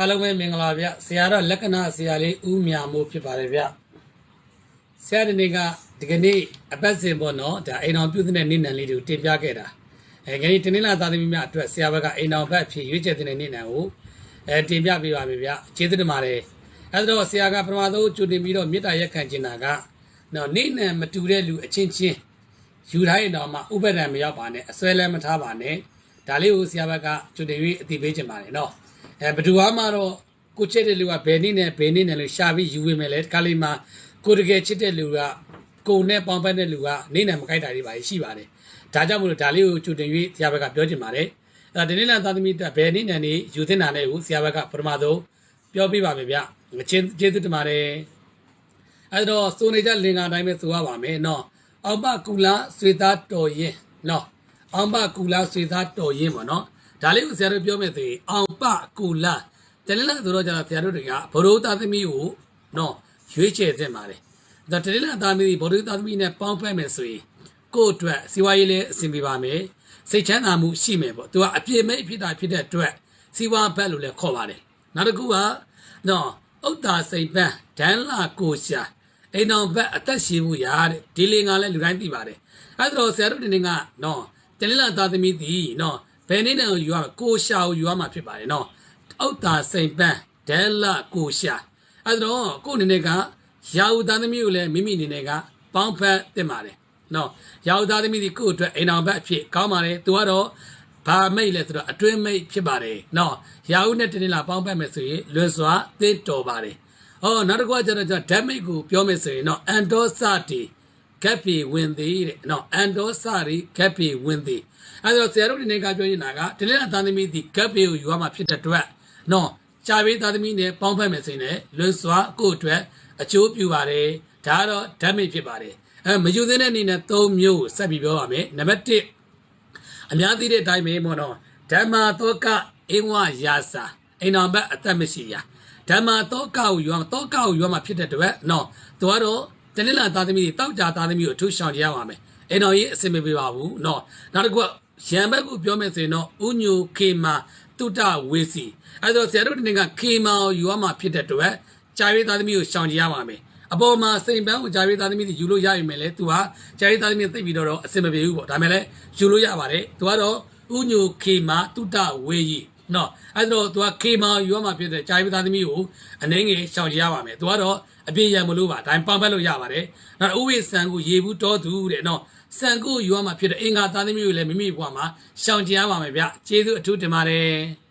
အားလုံးပဲမင်္ဂလာဗျဆရာတော်လက္ခဏာဆရာလေးဦးမြမိုးဖြစ်ပါတယ်ဗျဆရာဒီနေ့ကဒီကနေ့အပတ်စဉ်ပေါ့နော်ဒါအိမ်အောင်ပြုတဲ့နေ့နံလေးတွေကိုတင်ပြခဲ့တာအဲခဏဒီနေ့လာသားသမီးများအတွက်ဆရာဘက်ကအိမ်အောင်ဘက်ဖြစ်ရွေးချယ်တဲ့နေ့နံကိုအဲတင်ပြပေးပါမယ်ဗျကျေးဇူးတင်ပါတယ်အဲဒါတော့ဆရာကပထမဆုံးကြိုတင်ပြီးတော့မေတ္တာရက်ခံချင်တာကနော်နေ့နံမတူတဲ့လူအချင်းချင်းယူထားရင်တော့မှဥပဒံမရောက်ပါနဲ့အစွဲလည်းမထားပါနဲ့ဒါလေးကိုဆရာဘက်ကကြိုတင်ပြီးအသိပေးချင်ပါတယ်နော် အဲဘယ်သူမှတော့ကိုချစ်တဲ့လူကဘယ်နည်းနဲ့ဘယ်နည်းနဲ့လို့ရှာပြီးယူဝင်မယ်လေဒီကလေးမှာကိုတကယ်ချစ်တဲ့လူကကိုနဲ့ပေါင်းဖက်တဲ့လူကနေနဲ့မကြိုက်တာတွေပါရှိပါတယ်ဒါကြောင့်မလို့ဒါလေးကိုကြိုတင်၍ဆရာဘက်ကပြောချင်ပါတယ်အဲဒီနေ့လာသာသမီတက်ဘယ်နည်းနဲ့နေယူသင့်တာနဲ့ကိုဆရာဘက်ကပထမဆုံးပြောပြပါမယ်ဗျငချင်းကျေးဇူးတင်ပါတယ်အဲတော့စိုးနေကြလင်္ကာတိုင်းပဲဆိုရပါမယ်နော်အောင်ပကူလာဆွေသားတော်ရင်နော်အောင်ပကူလာဆွေသားတော်ရင်ပေါ့နော် ဒါလေးကိုဆရာတို့ပြောမယ်ဆိုရင်အောင်ပကူလာတလေးလာဆိုတော့ကျတော့ဆရာတို့တွေကဘရိုးသားသမီးကိုနော်ရွေးချယ်သင့်ပါတယ်ဒါတလေးလာသားသမီးဘရိုးသားသမီးနဲ့ပေါင်းဖက်မယ်ဆိုရင်ကိုယ့်အတွက်စီဝါရေးလည်းအဆင်ပြေပါမယ်စိတ်ချမ်းသာမှုရှိမယ်ပေါ့သူကအပြည့်မဲ့ဖြစ်တာဖြစ်တဲ့အတွက်စီဝါဘက်လို့လည်းခေါ်ပါတယ်နောက်တစ်ခုကနော်ဥဒ္ဒါစိတ်ပန်းဒန်းလာကိုရှာအိမ်တော်ဘက်အသက်ရှင်မှုရတဲ့ဒီလင်ကလည်းလူတိုင်းသိပါတယ်အဲဒါတော့ဆရာတို့ဒီနေ့ကနော်တလေးလာသားသမီးတီနော် ဘယ်နေ့တည်းကိုယူရမှာကိုရှာကိုယူရမှာဖြစ်ပါတယ်နော်ဥဒ္ဒါစိတ်ပန်းဒန်းလာကိုရှာအဲဒါတော့ကိုအနေနဲ့ကရာဟုသားသမီးကိုလည်းမိမိအနေနဲ့ကပေါင်းဖက်တင်ပါတယ်နော်ရာဟုသားသမီးဒီကိုယ့်အတွက်အိမ်တော်ဘက်အဖြစ်ကောင်းပါတယ်သူကတော့ဘာမိတ်လဲဆိုတော့အတွင်းမိတ်ဖြစ်ပါတယ်နော်ရာဟုနဲ့တနေ့လာပေါင်းဖက်မယ်ဆိုရင်လွယ်စွာသင့်တော်ပါတယ်ဟောနောက်တစ်ခုကကျတော့ကျွန်တော်ဓာတ်မိတ်ကိုပြောမယ်ဆိုရင်တော့အန်ဒေါစတီ ကပ်ပြေဝင်သေးတဲ့နော်အန်ဒေါစရီကပ်ပြေဝင်သေးအဲဒါဆရာတို့ဒီနေ့ကပြောနေတာကတနေ့လာသားသမီးဒီကပ်ပြေကိုယူရမှာဖြစ်တဲ့အတွက်နော်ကြာပေးသားသမီးနဲ့ပေါင်းဖက်မယ်ဆိုရင်လည်းလွယ်စွာကိုယ့်အတွက်အကျိုးပြုပါတယ်ဒါကတော့ဓာတ်မိတ်ဖြစ်ပါတယ်အဲမယူသင့်တဲ့အနေနဲ့၃မျိုးကိုဆက်ပြီးပြောပါမယ်နံပါတ်1အများသိတဲ့အတိုင်းပဲမို့တော့ဓမ္မတောကအင်းဝရာစာအိမ်တော်ဘက်အသက်မရှိရာဓမ္မတောကကိုယူရမှာတောကကိုယူရမှာဖြစ်တဲ့အတွက်နော်သူကတော့ တနင်္လာသားသမီးတွေတောက်ကြသားသမီးကိုအထူးရှောင်ကြရပါမယ်အိမ်တော်ကြီးအဆင်မပြေပါဘူးနော်နောက်တစ်ခုကရံဘက်ကိုပြောမယ်ဆိုရင်တော့ဥညိုခေမာတုတဝေစီအဲဒါဆရာတို့ဒီနေ့ကခေမာကိုယူရမှာဖြစ်တဲ့အတွက်ကြာရေးသားသမီးကိုရှောင်ကြရပါမယ်အပေါ်မှာစိန်ပန်းကိုဂျာရီသားသမီးတွေယူလို့ရပြီမယ်လေသူဟာဂျာရီသားသမီးသိပြီးတော့အဆင်မပြေဘူးပေါ့ဒါမဲ့လည်းယူလို့ရပါတယ်သူကတော့ဥညိုခေမာတုတဝေယီ နော်အဲ့တော့သူကခေမာယူရမှာဖြစ်တဲ့ဂျာရီသားသမီးကိုအနေငယ်ရှောင်ကြရပါမယ်သူကတော့အပြည့်ရမလို့ပါဒါပန်ပတ်လို့ရပါတယ်နောက်ဥဝိဆန်ကိုရေဘူးတော်သူတဲ့နော်ဆန်ကိုယူရမှာဖြစ်တဲ့အင်္ဂါသားသမီးကိုလည်းမိမိဘဝမှာရှောင်ကြရပါမယ်ဗျကျေးဇူးအထူးတင်ပါတယ်